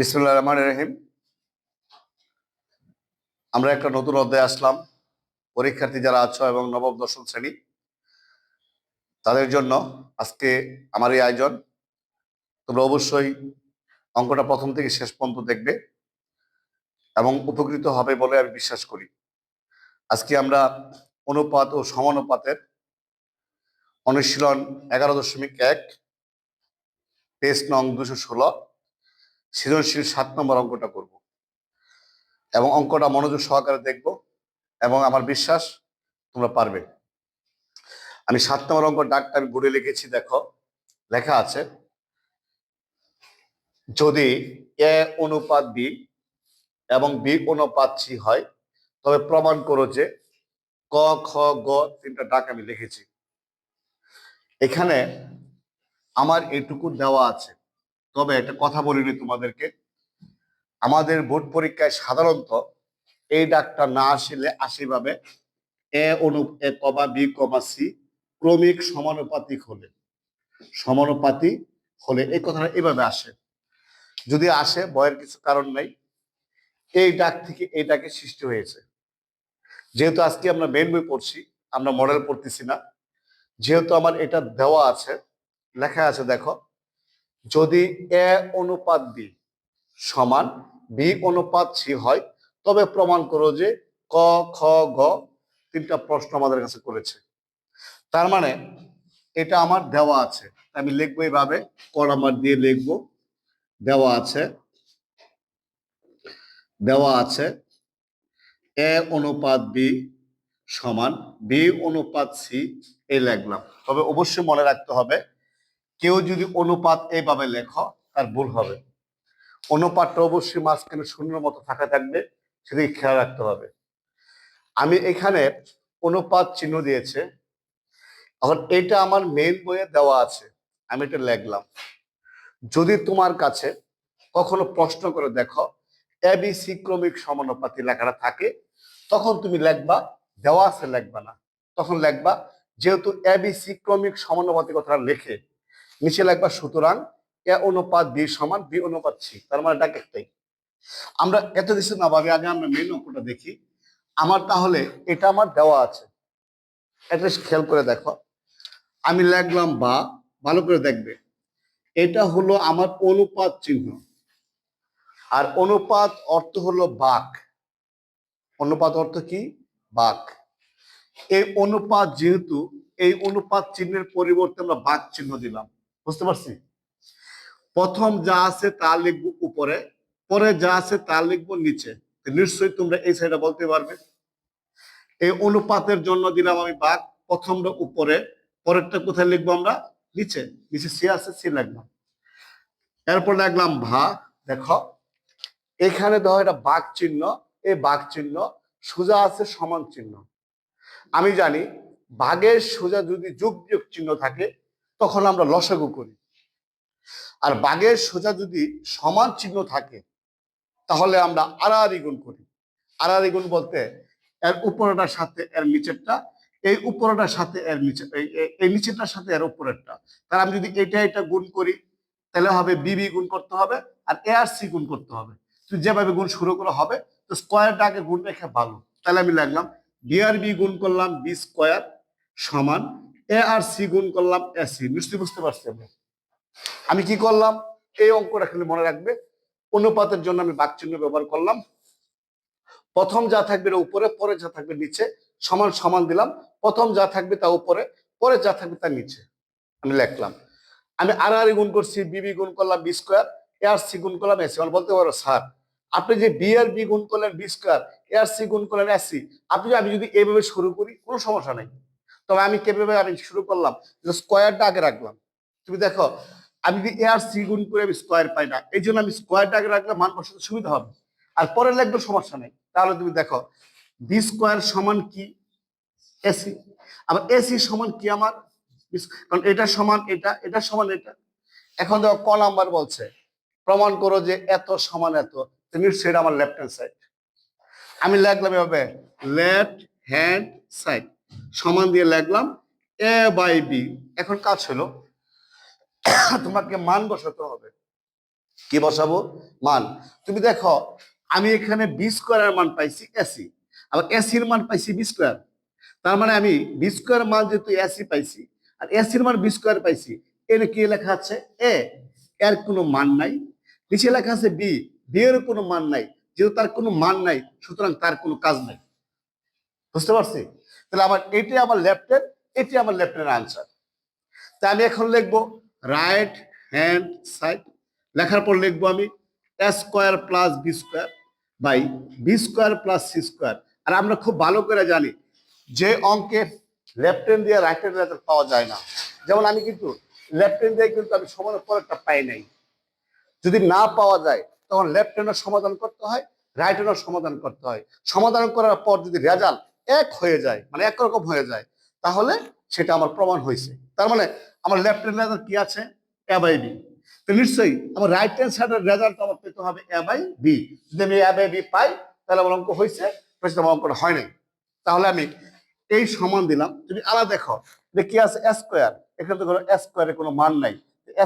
বিসমুল্লাহ রহমান রহিম। আমরা একটা নতুন অধ্যায় আসলাম। পরীক্ষার্থী যারা আছো এবং নবম, দশম শ্রেণি, তাদের জন্য আজকে আমার এই আয়োজন। তোমরা অবশ্যই অঙ্কটা প্রথম থেকে শেষ পর্যন্ত দেখবে এবং উপকৃত হবে বলে আমি বিশ্বাস করি। আজকে আমরা অনুপাত ও সমানুপাতের অনুশীলন এগারো দশমিক এক, পেজ নং দুশো ষোলো সৃজনশীল সাত নম্বর অঙ্কটা করব। এবং অঙ্কটা মনোযোগ সহকারে দেখব এবং আমার বিশ্বাস তোমরা পারবে। আমি সাত নম্বর অঙ্ক ডাকটা আমি বোর্ডে লিখেছি, দেখো। লেখা আছে, যদি এ অনুপাত বি এবং বি অনুপাত সি হয়, তবে প্রমাণ করো যে ক, খ, গ তিনটা ডাক আমি লিখেছি। এখানে আমার এইটুকু দেওয়া আছে। তবে একটা কথা বলিনি তোমাদেরকে। আমাদের বোর্ড পরীক্ষায় সাধারণত এই ডাকটা না আসলে আসিভাবে এ অনু এ কমা, বি কমা, সি ক্রমিক সমানুপাতিক হলে। সমানুপাতি হলে এই কথাটা এভাবে আসে। যদি আসে, ভয়ের কিছু কারণ নেই। এই ডাক থেকে এই ডাকে সৃষ্টি হয়েছে। যেহেতু আজকে আমরা মেন বই পড়ছি, আমরা মডেল পড়তেছি না। যেহেতু আমার এটা দেওয়া আছে, লেখা আছে, দেখো। যদি এ অনুপাত বি সমান, বি অনুপাত সি হয়, তবে প্রমাণ করো যে ক, খ গ তিনটা প্রশ্ন আমাদের কাছে করেছে। তার মানে এটা আমার দেওয়া আছে। আমি লিখব এইভাবে ক নাম্বার দিয়ে লিখব, দেওয়া আছে দেওয়া আছে, এ অনুপাত বি সমান, বি অনুপাত সি, এই লিখলাম। তবে অবশ্যই মনে রাখতে হবে কেউ যদি অনুপাত এইভাবে লেখো, তার ভুল হবে। অনুপাতটা অবশ্যই মাঝখানে শূন্যের মতো থাকা থাকবে, সেদিকে খেয়াল রাখতে হবে। আমি এখানে অনুপাত চিহ্ন দিয়েছে। এখন এটা আমার মেইন বইয়ে দেওয়া আছে, আমি এটা লেখলাম। যদি তোমার কাছে কখনো প্রশ্ন করে দেখো এবিসি ক্রমিক সমানুপাতি লেখাটা থাকে, তখন তুমি লেখবা, দেওয়া আছে লিখবা না। তখন লেখবা, যেহেতু এবিসি ক্রমিক সমানুপাতি কথাটা লেখে নিচে লিখবা সুতরাং এ অনুপাত বি সমান, বি অনুপাত সি। তার মানে ডাক একটাই। আমরা এত কিছু না ভাবে, আগে আমরা মেন অঙ্কটা দেখি। আমার তাহলে এটা আমার দেওয়া আছে। এটা খেয়াল করে দেখো। আমি লাগলাম বা, ভালো করে দেখবে। এটা হলো আমার অনুপাত চিহ্ন। আর অনুপাত অর্থ হলো বাক। অনুপাত অর্থ কি? বাক। এই অনুপাত যেহেতু, এই অনুপাত চিহ্নের পরিবর্তে আমরা বাক চিহ্ন দিলাম। বুঝতে পারছি? প্রথম যা আছে তা লিখব উপরে, পরে যা আছে তা লিখব নিচে। নিশ্চয়ই তোমরা এই সাইডে বলতে পারবে। এই অনুপাতের জন্য দিলাম আমি বাঘ, প্রথমটা উপরে, পরেরটা কোথায় লিখব আমরা? নিচে। নিচে সি আছে, সি লিখলাম এরপর লিখলাম ভা দেখো। এখানে দেখো এটা বাঘ চিহ্ন, এই বাঘ চিহ্ন, সোজা আছে সমান চিহ্ন। আমি জানি বাঘের সোজা যদি যুগ যুগ চিহ্ন থাকে তখন আমরা লসাগু করি। আর বাঘের সোজা যদি সমান চিহ্ন থাকে, তাহলে আমরা আড়াআড়ি গুণ করি। আড়াআড়ি গুণ বলতে এর উপরটার সাথে এর নিচেরটা, এই উপরটার সাথে এর নিচে, এই- নিচেরটার সাথে এর উপরেরটা। তাহলে আমি যদি এটা এটা গুণ করি, তাহলে হবে বিবি গুণ করতে হবে আর এ আর সি গুণ করতে হবে। তো যেভাবে গুণ শুরু করা হবে, তো স্কোয়ারটা আগে গুণ রেখে ভালো। তাহলে আমি লাগলাম বি আর বি গুণ করলাম বি স্কোয়ার সমান এ আর সি গুণ করলাম এসি সি নিশ্চয়ই বুঝতে পারছি আমরা। আমি কি করলাম? এই অঙ্কটা খালি মনে রাখবে। অনুপাতের জন্য আমি বাক চিহ্ন ব্যবহার করলাম। প্রথম যা থাকবে উপরে, পরে যা থাকবে নিচে, সমান সমান দিলাম। প্রথম যা থাকবে তা উপরে, পরে যা থাকবে তা নিচে। আমি লিখলাম। আমি আর আর গুণ করছি বিবি গুণ করলাম বি স্কোয়ার এ আর সি গুণ করলাম এসি আমার বলতে পারো, স্যার, আপনি যে বি আর বি গুণ করলেন বি স্কোয়ার এ আর সি গুণ করলেন এসি আপনি আমি যদি এইভাবে শুরু করি, কোনো সমস্যা নেই। তবে আমি কীভাবে আমি শুরু করলাম স্কোয়ারটা আগে রাখলাম। তুমি দেখো, আমি যদি এ আর সি গুণ করে আমি স্কোয়ার পাই না, এই জন্য আমি স্কোয়ারটা আগে রাখলে মান বসাতে সুবিধা হবে। আর পরে লাগবে সমস্যা নেই। তাহলে তুমি দেখো বি স্কোয়ার সমান কি? এসি আবার এসি সমান কি আমার? কারণ এটা সমান এটা এটা সমান এটা। এখন দেখো, ক নাম্বার বলছে, প্রমাণ করো যে এত সমান এত সেটা আমার লেফট হ্যান্ড সাইড আমি লাগলাম এভাবে লেফট হ্যান্ড সাইড সমান দিয়ে লিখলাম এ বাই বি এখন কাজ হলো, তোমাকে মান বসাতে হবে। কি বসাবো? মান। তুমি দেখো, আমি এখানে বি স্কোয়ারের মান পাইছি এসি আবার এসির মান পাইছি বি স্কোয়ার তার মানে আমি বি স্কোয়ার মান যেহেতু এসি পাইছি, আর এসির মান বি স্কোয়ার পাইছি, এর কি লেখা আছে? এ এর কোনো মান নাই। নিচে লেখা আছে বি বি এর কোনো মান নাই। যেহেতু তার কোনো মান নাই, সুতরাং তার কোনো কাজ নাই। বুঝতে পারছি? তাহলে আমার এটি আমার লেফটের এটি আমার লেফটের আনসার তা আমি এখন লিখব রাইট হ্যান্ড সাইড লেখার পর লিখব আমি A square plus B square by B square plus C square আর আমরা খুব ভালো করে জানি যে অঙ্কের লেফট হ্যান্ড দিয়ে রাইট হ্যান্ড পাওয়া যায় না। যেমন আমি কিন্তু লেফট হ্যান্ড দিয়ে কিন্তু আমি সমানের পরেরটা পাই নাই। যদি না পাওয়া যায়, তখন লেফট হ্যান্ডের সমাধান করতে হয় রাইট হ্যান্ডের সমাধান করতে হয়। সমাধান করার পর যদি রেজাল্ট এক হয়ে যায় মানে একরকম হয়ে যায়, তাহলে সেটা আমার প্রমাণ হয়েছে। তার মানে আমার লেফট হ্যান্ড রেজাল্ট কি আছে? এ বাই বি তো নিশ্চয়ই আমার রাইট হ্যান্ড সাইডের রেজাল্ট আমার পেতে হবে এ বাই বি যদি আমি এ বাই বি পাই, তাহলে আমার অঙ্ক হয়েছে আমার অঙ্কটা হয় নাই। তাহলে আমি এই সমান দিলাম। তুমি আলাদা দেখো যে কি আছে? স্কোয়ার এখানে তো কোনো স্কোয়ারের কোনো মান নাই।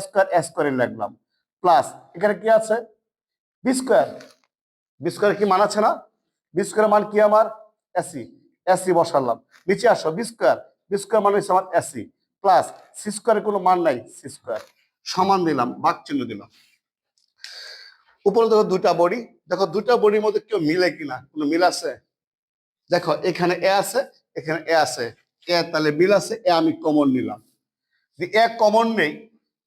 স্কোয়ার স্কোয়ারে লিখলাম। প্লাস এখানে কি আছে? বি স্কোয়ার বি স্কোয়ার কি মান আছে না? বি স্কোয়ার মান কি আমার? এসি এসি বসালাম। নিচে আসো বি স্কোয়ার বি স্কোয়ার মানে হচ্ছে আমার এসি। প্লাস সি স্কোয়ারের কোনো মান নাই সি স্কোয়ার সমান দিলাম, বাক চিহ্ন দিলাম। উপরে দেখো দুটা বডি। দেখো দুটা বডির মধ্যে কেউ মিলে কিনা? কোনো মিল আছে? দেখো, এখানে এ আছে, এখানে এ আছে। এ তাহলে মিল আছে এ আমি কমন নিলাম। যদি এ কমন নেই,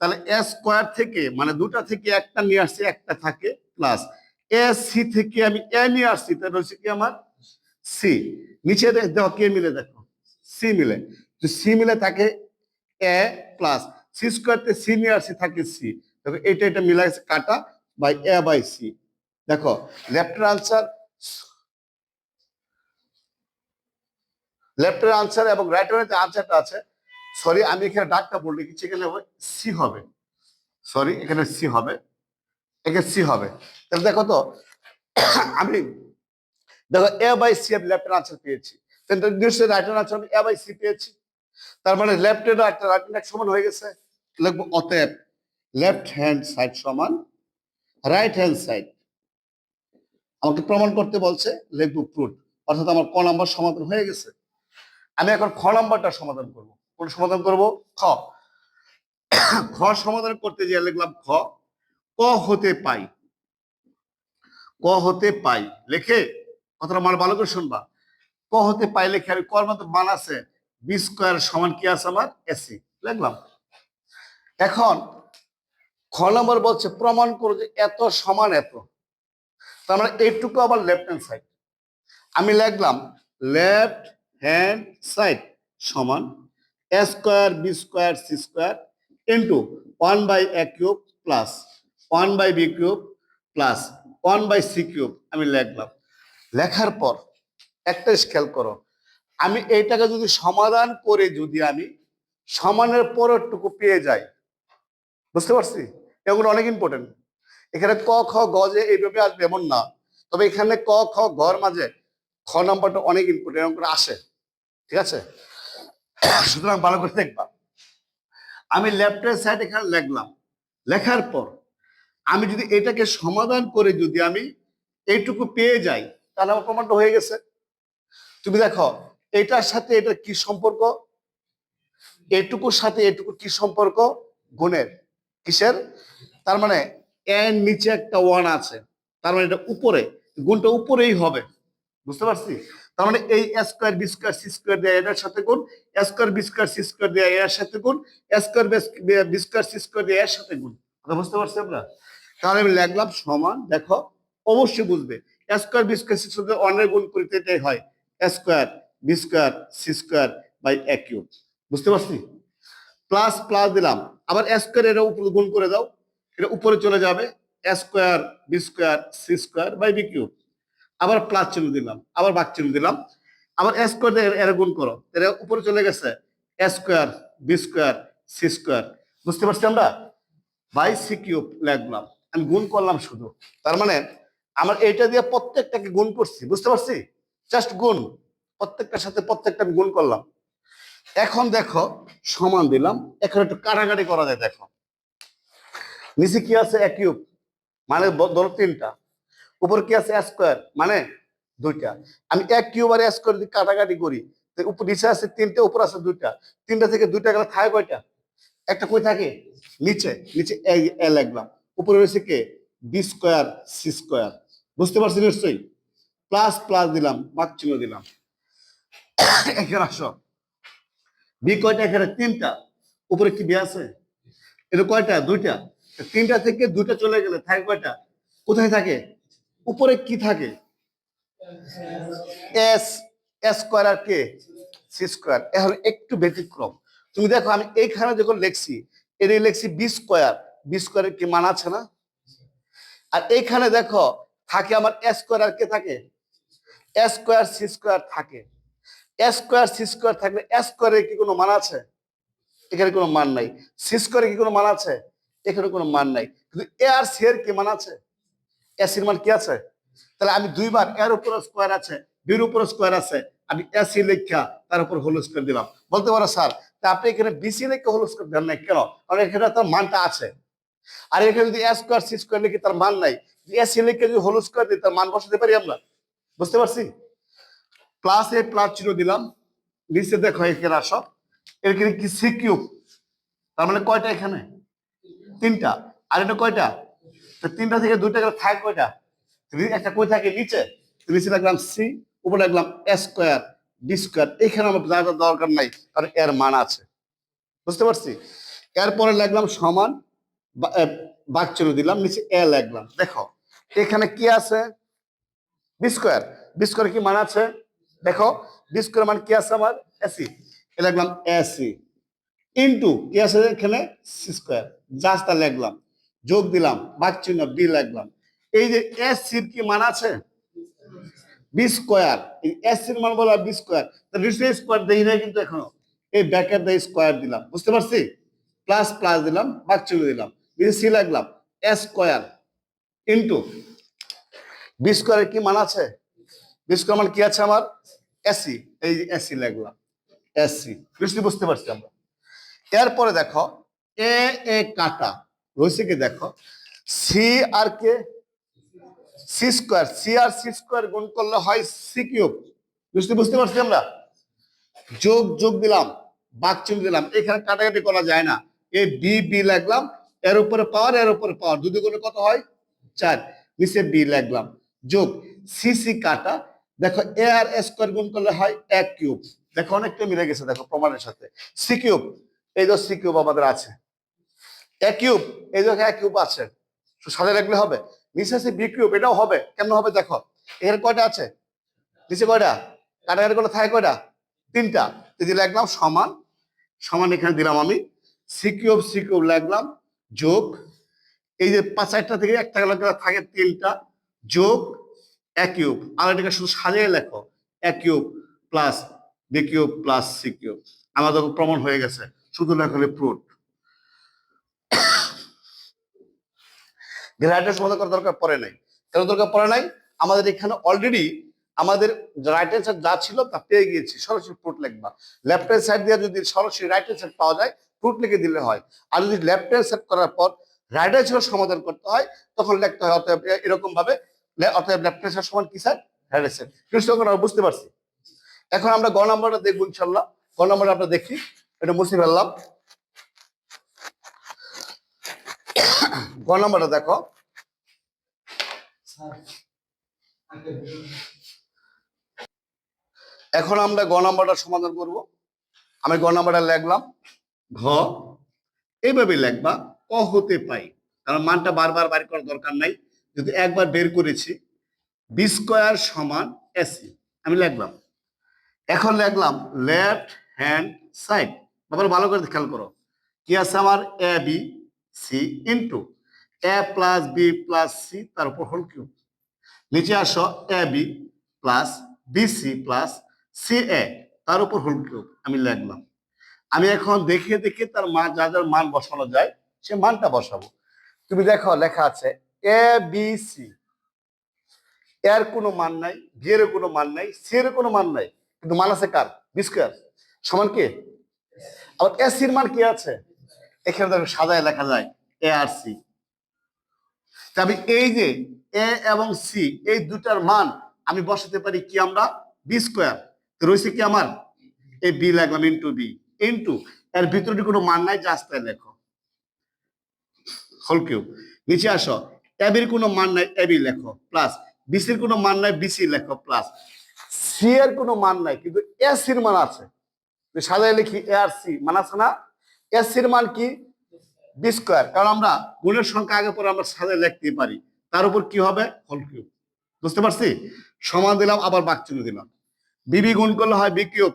তাহলে এ স্কোয়ার থেকে মানে দুটা থেকে একটা নিয়ে আসছি, একটা থাকে প্লাস এ সি থেকে আমি এ নিয়ে আসছি, তাহলে হচ্ছে কি আমার? সি নিচে দেখ- কে মিলে, দেখো। সি মিলে। যদি সি মিলে থাকে এ প্লাস সি স্কোয়ারতে সি নিয়ে আসছি থাকে সি দেখো, এটা এটা মিলে গেছে কাটা বাই এ বাই সি দেখো, লেফটের আনসার লেফটের আনসার এবং রাইটের যে আনসারটা আছে। সরি আমি এখানে ডাকটা বলে লিখেছি এখানে সি হবে। সরি এখানে সি হবে। এখানে সি হবে। তাহলে দেখো তো, আমি দেখো এ বাই সি আমি লেফটের আনসার পেয়েছি। তাহলে নিশ্চয়ই রাইটের আনসার আমি এ বাই সি পেয়েছি। তার মানে লেফট লেফটের রাইট রাইট সমান হয়ে গেছে। লিখব অতএব লেফট হ্যান্ড সাইড সমান রাইট হ্যান্ড সাইড আমাকে প্রমাণ করতে বলছে, লিখব প্রুফ অর্থাৎ আমার ক নাম্বার সমাধান হয়ে গেছে। আমি এখন খ নাম্বারটা সমাধান করব। কোন সমাধান করব? খ। খ সমাধান করতে গিয়ে লিখলাম খ। ক হতে পাই। ক হতে পাই। লেখে কথাটা আমার ভালো করে শুনবা। ক হতে পাইলে আমি কর মতো মান আছে। বি স্কোয়ার সমান কি আছে আমার? এসি লিখলাম এখন খ নম্বর বলছে, প্রমাণ করো যে এত সমান এত। তার মানে এইটুকু আবার লেফট হ্যান্ড সাইড আমি লিখলাম লেফট হ্যান্ড সাইড সমান A square B square C square into one by A cube plus one by B cube plus one by C cube আমি লিখলাম। লেখার পর একটা খেয়াল করো। আমি এইটাকে যদি সমাধান করে যদি আমি সমানের পরেরটুকু পেয়ে যাই, বুঝতে পারছি? এগুলো অনেক ইম্পর্টেন্ট এখানে ক, খ, গ যে এইভাবে আসবে এমন না। তবে এখানে ক, খ ঘর মাঝে খ নাম্বারটা অনেক ইম্পর্টেন্ট এরকম আসে। ঠিক আছে? সুতরাং ভালো করে দেখবা। আমি লেফটের সাইড এখানে লিখলাম। লেখার পর আমি যদি এটাকে সমাধান করে যদি আমি এইটুকু পেয়ে যাই তাহলে আমার হয়ে গেছে। তুমি দেখো, এটার সাথে এটা কি সম্পর্ক? এটুকুর সাথে এটুকু কি সম্পর্ক? গুণের। কিসের? তার মানে এর নিচে একটা ওয়ান আছে। তার মানে এটা উপরে। গুণটা উপরেই হবে। বুঝতে পারছি? তার মানে এই square B square C square দেয় এটার সাথে গুণ square B square C square দেয় এর সাথে গুণ square B square C square দেয় এর সাথে গুণ। কথা বুঝতে পারছি আমরা? তাহলে আমি লিখলাম সমান। দেখো, অবশ্যই বুঝবে। Square B square C square অনের গুণ করিতে এটাই হয়। Square B square C square by A cube বুঝতে পারছি? প্লাস প্লাস দিলাম। আবার স্কোয়ার এটা উপরে গুণ করে দাও। এটা উপরে চলে যাবে। Square B square C square by B cube আবার প্লাস চিহ্ন দিলাম। আবার বাক চিহ্ন দিলাম। আবার স্কোয়ার দিয়ে এর গুণ করো। এটা উপরে চলে গেছে। Square B square C square বুঝতে পারছি আমরা? বাই সি কিউব লিখলাম। আমি গুণ করলাম শুধু। তার মানে আমার এইটা দিয়ে প্রত্যেকটাকে গুণ করছি, বুঝতে পারছি? জাস্ট গুণ। প্রত্যেকটার সাথে প্রত্যেকটা আমি গুণ করলাম। এখন দেখো, সমান দিলাম। এখন একটু কাটাকাটি করা যায়, দেখো। নিচে কি আছে? A cube. মানে ধরো তিনটা। উপর কি আছে? স্কোয়ার। মানে দুইটা। আমি এক কিউব আর স্কোয়ার যদি কাটাকাটি করি উপর নিচে আছে তিনটে, উপর আছে দুইটা। তিনটা থেকে দুইটা গেলে থাকে কয়টা? একটা কই থাকে? নিচে। নিচে এ লিখলাম। উপরে রয়েছে কে? B square, C square. বুঝতে পারছি নিশ্চয়ই। প্লাস প্লাস দিলাম, বাক চিহ্ন দিলাম। এখানে আসো। বি কয়টা? এখানে তিনটা। উপরে কি বি আছে? এটা কয়টা? দুইটা। তিনটা থেকে দুইটা চলে গেলে থাকে কয়টা? কোথায় থাকে? উপরে কি থাকে? এস এস স্কোয়ার আর কে সি স্কোয়ার এখন একটু ব্যতিক্রম। তুমি দেখো, আমি এইখানে যখন লিখছি এটা লেখছি বি স্কোয়ার বি স্কোয়ারের কি মান আছে না? আর এইখানে দেখো থাকে আমার স্কোয়ার আর কে থাকে? স্কোয়ার, সি স্কোয়ার থাকে। স্কোয়ার, সি স্কোয়ার থাকলে স্কোয়ারের কি কোনো মান আছে? এখানে কোনো মান নাই। সি স্কোয়ারের কি কোনো মান আছে? এখানে কোনো মান নাই। কিন্তু এ আর সি এর কি মান আছে? এস এর মান কি আছে? তাহলে আমি দুইবার এর উপর স্কোয়ার আছে, বির উপর স্কোয়ার আছে, আমি এসি লেখা, তার উপর হোল স্কোয়ার দিলাম। বলতে পারো স্যার, তা আপনি এখানে বিসি লেখা হোল স্কোয়ার দেন নাই কেন? কারণ এখানে তার মানটা আছে। আর এখানে যদি এ স্কোয়ার, সি স্কোয়ার লিখি, তার মান নাই। লেখা যদি হোল স্কোয়ার দিই তার মান বসাতে পারি আমরা? বুঝতে পারছি? প্লাস এ প্লাস চিহ্ন দিলাম। নিচে দেখো এখানে আসো এখানে কি সি কিউব তার মানে কয়টা এখানে? তিনটা। আর এটা কয়টা? তিনটা থেকে দুইটা গেলে থাকে কয়টা? একটা কই থাকে নিচে নিচে রাখলাম সি উপরে রাখলাম স্কোয়ার ডি স্কোয়ার এখানে আমার জায়গার দরকার নাই কারণ এর মান আছে। বুঝতে পারছি? এরপরে লাগলাম সমান এ, বাক চিহ্ন দিলাম নিচে এ লাগলাম দেখো এখানে কি আছে? বি স্কোয়ার বি স্কোয়ার কি মান আছে? দেখো বি স্কোয়ার মান কি আছে আমার? এসি এ লাগলাম এসি ইন্টু কি আছে এখানে? সি স্কোয়ার জাস্ট তা লিখলাম। যোগ দিলাম। বাক চিহ্ন বি লিখলাম। এই যে এস সির কি মান আছে? বি স্কোয়ার এস সির মান বলা বি স্কোয়ার নিশ্চয়ই স্কোয়ার দেই না কিন্তু এখনও। এই ব্যাকের দিয়ে স্কোয়ার দিলাম। বুঝতে পারছি? প্লাস প্লাস দিলাম। বাক চিহ্ন দিলাম। সি লাগলাম এস স্কোয়ার ইন্টু বি স্কোয়ারের কি মান আছে? বি স্কোয়ার মান কি আছে আমার? এসি এই এসি লাগলাম এসি নিশ্চয়ই বুঝতে পারছি আমরা। এরপরে দেখো এ এ কাটা, রয়েছে কি দেখো? সি আর কে? সি স্কোয়ার সি আর সি স্কোয়ার গুণ করলে হয় সি কিউব। বুঝতে বুঝতে পারছি আমরা? যোগ যোগ দিলাম, বাক চিহ্ন দিলাম। এখানে কাটাকাটি করা যায় না। এ বি বি লাগলাম এর উপরে পাওয়ার এর উপরে পাওয়ার দুদি গুণে কত হয়? চার নিচে বি লাগলাম যোগ সি সি কাটা, দেখো এ আর এস স্কোয়ার গুণ করলে হয় এক কিউব দেখো অনেকটা মিলে গেছে, দেখো প্রমাণের সাথে। সি কিউব এই যে সি কিউব আমাদের আছে। এক কিউব এই যে এক কিউব আছে। সাথে রাখলে হবে। নিচে আছে বি কিউব এটাও হবে। কেমন হবে দেখো? এখানে কয়টা আছে? নিচে কয়টা? কাটাকাটি করলে থাকে কয়টা? তিনটা। যদি লাগলাম সমান সমান এখানে দিলাম আমি। সি কিউব সি কিউব লাগলাম যোগ এই যে পাঁচ চারটা থেকে একটা গেলে থাকে তিনটা যোগ এক আর এটাকে শুধু সাজিয়ে লেখো। এক cube plus B cube plus C cube. আমাদের প্রমাণ হয়ে গেছে, শুধু লেখলে প্রুট গ্রাইডেন্স মতো করার দরকার পড়ে নাই। কেন দরকার পড়ে নাই? আমাদের এখানে অলরেডি আমাদের রাইট হ্যান্ড সাইড যা ছিল তা পেয়ে গিয়েছি। সরাসরি প্রুট লিখবা। লেফট হ্যান্ড সাইড দিয়ে যদি সরাসরি রাইট হ্যান্ড সাইড পাওয়া যায় প্রুট লিখে দিলে হয়। আর যদি লেফট হ্যান্ড সাইড করার পর হ্যান্ড সাইড সমাধান করতে হয়, তখন লিখতে হয় অতএব এরকম ভাবে অতএব হ্যান্ড সমান কি sir right hand side Krishna আমরা বুঝতে পারছি। এখন আমরা গ নাম্বারটা দেখব ইনশাল্লাহ গ নাম্বারটা আমরা দেখি। এটা মুছে ফেললাম। গ নাম্বারটা দেখো। এখন আমরা গ নাম্বারটা সমাধান করব। আমি গ নাম্বারটা লিখলাম। ঘ। এইভাবে লিখবা। ক হতে পাই। কারণ মানটা বারবার বাড়ি করার দরকার নাই। যদি একবার বের করেছি বি স্কোয়ার সমান এসি আমি লিখলাম। এখন লিখলাম লেফট হ্যান্ড সাইড ব্যাপারে ভালো করে খেয়াল করো। কি আছে আমার? A B C into A plus B plus C তার উপর হোল কিউব নিচে আসো A B plus B C plus C A তার উপর হোল কিউব আমি লিখলাম। আমি এখন দেখিয়ে দেখিয়ে তার মান যা যার মান বসানো যায় সে মানটা বসাবো। তুমি দেখো, লেখা আছে এ বি সি এর কোনো মান নাই বি এর কোনো মান নাই সি এর কোনো মান নাই। কিন্তু মান আছে কার? বি স্কোয়ার সমান কি? আবার এ সির মান কি আছে? এখানে দেখো সাজায় লেখা যায় এ আর সি তবে এই যে এ এবং সি এই দুটার মান আমি বসাতে পারি কি আমরা? বি স্কোয়ার রয়েছে কি আমার? এই বি লাগলাম ইন্টু বি ইন্টু এর ভিতরে কোনো মান নাই জাস্ট তাই লেখো। Whole cube. নিচে আসো। এবির কোনো মান নাই এবি লেখো, প্লাস। বিসির কোনো মান নাই, বিসি লেখো, প্লাস। সি এর কোনো মান নাই, কিন্তু এস এর মান আছে। সাজায় লিখি এ আর সি, মান আছে না? এস এর মান কি? B square. কারণ আমরা গুণের সংখ্যা আগে পরে আমরা সাজায় লিখতে পারি। তার উপর কি হবে? হোল বুঝতে পারছি? সমান দিলাম, আবার বাক চিহ্ন দিলাম। বিবি গুণ করলে হয় বি কিউব।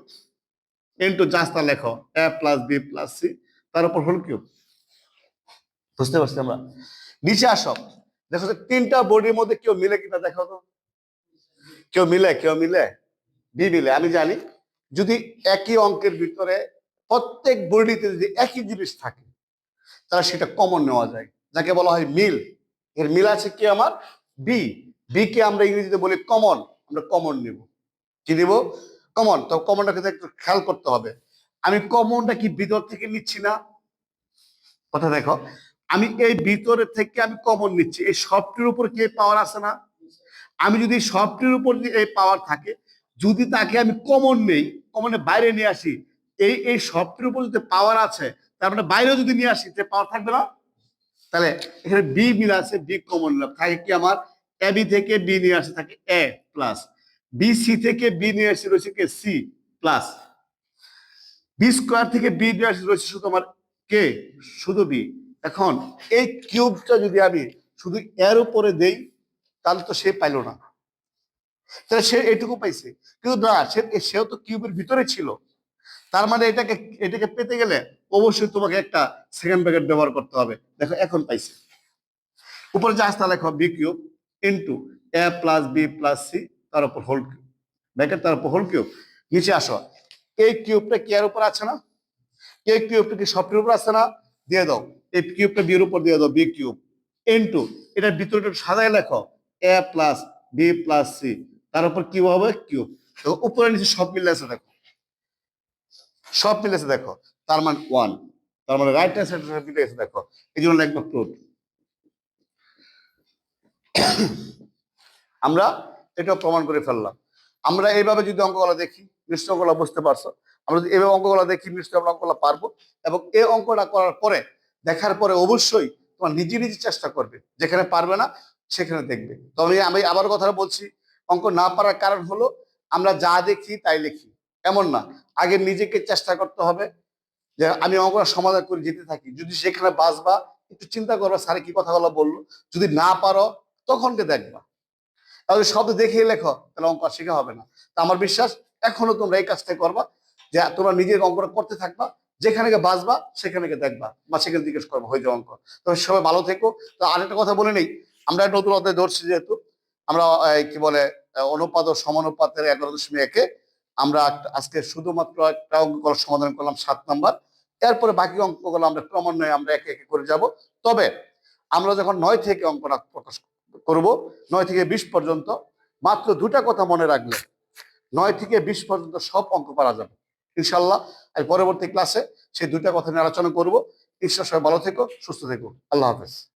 ইন্টু জাস্তা লেখো, A plus B plus C, তার উপর হোল কিউব। বুঝতে পারছি আমরা। নিচে আসো। দেখো তো তিনটা বডির মধ্যে কেউ মিলে কিনা দেখো তো। কেউ মিলে কেউ মিলে? বি মিলে, আমি জানি। যদি একই অঙ্কের ভিতরে প্রত্যেক বডিতে যদি একই জিনিস থাকে, তাহলে সেটা কমন নেওয়া যায়। যাকে বলা হয় মিল। এর মিল আছে কি আমার? বি বি কে আমরা ইংরেজিতে বলি কমন আমরা কমন নিব। কি নিব? কমন তো কমনটা কিন্তু একটু খেয়াল করতে হবে। আমি কমনটা কি ভিতর থেকে নিচ্ছি না? কথা দেখো। আমি এই ভিতরে থেকে আমি কমন নিচ্ছি। এই সবটির উপর কি পাওয়ার আছে না? আমি যদি সবটির উপর এই পাওয়ার থাকে, যদি তাকে আমি কমন নেই কমনে বাইরে নিয়ে আসি, এই এই সবটির উপর যদি পাওয়ার আছে, তার মানে বাইরেও যদি নিয়ে আসি যে পাওয়ার থাকবে না? তাহলে এখানে বি মিল আছে বি কমন নিলাম থাকে কি আমার? এ বি থেকে বি নিয়ে আসে, থাকে এ প্লাস বি সি থেকে বি নিয়ে আসে, রয়েছে কে? সি প্লাস বি স্কোয়ার থেকে বি নিয়ে আসে, রয়েছে শুধু আমার কে শুধু বি এখন এই কিউবটা যদি আমি শুধু এর উপরে দেই, তাহলে তো সে পাইলো না। তাহলে সে এটুকু পাইছে। কিন্তু না, সে, সেও তো কিউবের ভিতরে ছিল। তার মানে এটাকে এটাকে পেতে গেলে অবশ্যই তোমাকে একটা সেকেন্ড ব্র্যাকেট ব্যবহার করতে হবে। দেখো, এখন পাইছে। উপরে যা আসতে লেখো B cube into A plus B plus C তার উপর হোল কিউব ব্র্যাকেট তার উপর হোল কিউব নিচে আসো। এই কিউবটা কি এর উপর আছে না? এই কিউবটা কি সবটির উপর আছে না? দিয়ে দাও। এই কিউবটা বির উপর দিয়ে দাও বি কিউব। ইন্টু এটার ভিতরে সাজায় লেখো। A plus B plus C তার উপর কি হবে কিউব। তো উপরে নিচে সব মিলে আছে দেখো। সব মিলে আছে দেখো, তার মানে ওয়ান তার মানে রাইট হ্যান্ড সাইড মিলে আছে দেখো। এই জন্য লিখব প্রুফ আমরা এটা প্রমাণ করে ফেললাম। আমরা এইভাবে যদি অঙ্কগুলো দেখি, নিশ্চয় অঙ্কগুলো বুঝতে পারছ। আমরা যদি এইভাবে অঙ্কগুলো দেখি, নিশ্চয় আমরা অঙ্কগুলো পারব। এবং এই অঙ্কটা করার পরে দেখার পরে অবশ্যই তোমার নিজে নিজে চেষ্টা করবে। যেখানে পারবে না, সেখানে দেখবে। তবে আমি আবার কথাটা বলছি অঙ্ক না পারার কারণ হলো, আমরা যা দেখি তাই লিখি। এমন না। আগে নিজেকে চেষ্টা করতে হবে যে আমি অঙ্কটা সমাধান করে যেতে থাকি। যদি সেখানে বাঁচবা, একটু চিন্তা করবা, স্যারে কি কথাগুলো বলল। যদি না পারো, তখনকে দেখবা। তাহলে শব্দ দেখিয়ে লেখো, তাহলে অঙ্ক শেখা হবে না। তা আমার বিশ্বাস, এখনও তোমরা এই কাজটা করবা, যে তোমরা নিজের অঙ্কটা করতে থাকবা যেখানে বাঁচবা, সেখানে দেখবা বা সেখানে জিজ্ঞেস করব যাও অঙ্ক। তবে সবাই ভালো থেকো। তো আরেকটা কথা বলে নেই, আমরা নতুন অধ্যায় ধরছি যেহেতু, আমরা কি বলে, অনুপাত ও সমানুপাতের এগারো দশমিক একে আমরা আজকে শুধুমাত্র একটা অঙ্ক সমাধান করলাম সাত নাম্বার। এরপরে বাকি অঙ্কগুলো আমরা ক্রমান্বয়ে আমরা একে একে করে যাব। তবে আমরা যখন নয় থেকে অঙ্কটা প্রকাশ করব, নয় থেকে বিশ পর্যন্ত, মাত্র দুটা কথা মনে রাখলে নয় থেকে বিশ পর্যন্ত সব অঙ্ক করা যাবে। ইনশাল্লাহ আর পরবর্তী ক্লাসে সেই দুইটা কথা নিয়ে আলোচনা করব। ঈশ্বর সবাই ভালো থেকো, সুস্থ থেকো। আল্লাহ হাফেজ।